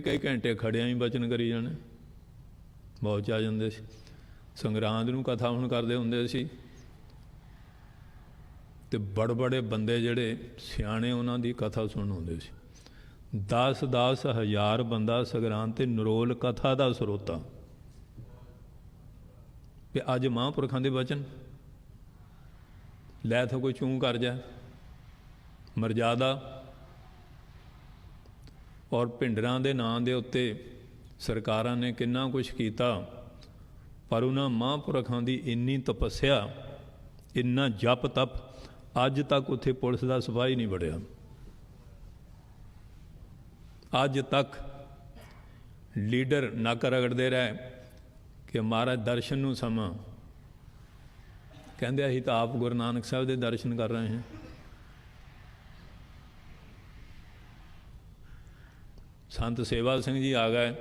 ਕਈ ਘੰਟੇ ਖੜਿਆਂ ਹੀ ਬਚਨ ਕਰੀ ਜਾਣੇ। ਬਹੁਤ ਚ ਆ ਜਾਂਦੇ ਸੀ। ਸੰਗਰਾਂਦ ਨੂੰ ਕਥਾ ਹੁਣ ਕਰਦੇ ਹੁੰਦੇ ਸੀ। ਤੇ ਬੜ ਬੜੇ ਬੰਦੇ ਜਿਹੜੇ ਸਿਆਣੇ ਉਹਨਾਂ ਦੀ ਕਥਾ ਸੁਣ ਹੁੰਦੇ ਸੀ। 10 10 ਹਜ਼ਾਰ ਬੰਦਾ ਸੰਗਰਾਂਦ ਤੇ ਨਰੋਲ ਕਥਾ ਦਾ ਸਰੋਤਾ। ਕਿ ਅੱਜ ਮਹਾਂਪੁਰਖਾਂ ਦੇ ਵਚਨ ਲੈ ਤਾਂ ਕੋਈ ਚੂੰ ਕਰ ਜਾ। ਮਰਜ਼ਾਦਾ। ਔਰ ਭਿੰਡਰਾਂ ਦੇ ਨਾਂ ਦੇ ਉੱਤੇ ਸਰਕਾਰਾਂ ਨੇ ਕਿੰਨਾ ਕੁਝ ਕੀਤਾ, ਪਰ ਉਹਨਾਂ ਮਹਾਂਪੁਰਖਾਂ ਦੀ ਇੰਨੀ ਤਪੱਸਿਆ, ਇੰਨਾ ਜਪ ਤਪ ਅੱਜ ਤੱਕ ਉੱਥੇ ਪੁਲਿਸ ਦਾ ਸਿਪਾਹੀ ਨਹੀਂ ਵੜਿਆ। ਅੱਜ ਤੱਕ ਲੀਡਰ ਨੱਕ ਰਗੜਦੇ ਰਹੇ ਕਿ ਮਹਾਰਾਜ ਦਰਸ਼ਨ ਨੂੰ ਸਮਾਂ। ਕਹਿੰਦੇ ਅਸੀਂ ਤਾਂ ਆਪ ਗੁਰੂ ਨਾਨਕ ਸਾਹਿਬ ਦੇ ਦਰਸ਼ਨ ਕਰ ਰਹੇ ਹਾਂ। ਸੰਤ ਸੇਵਾ ਸਿੰਘ ਜੀ ਆ ਗਏ।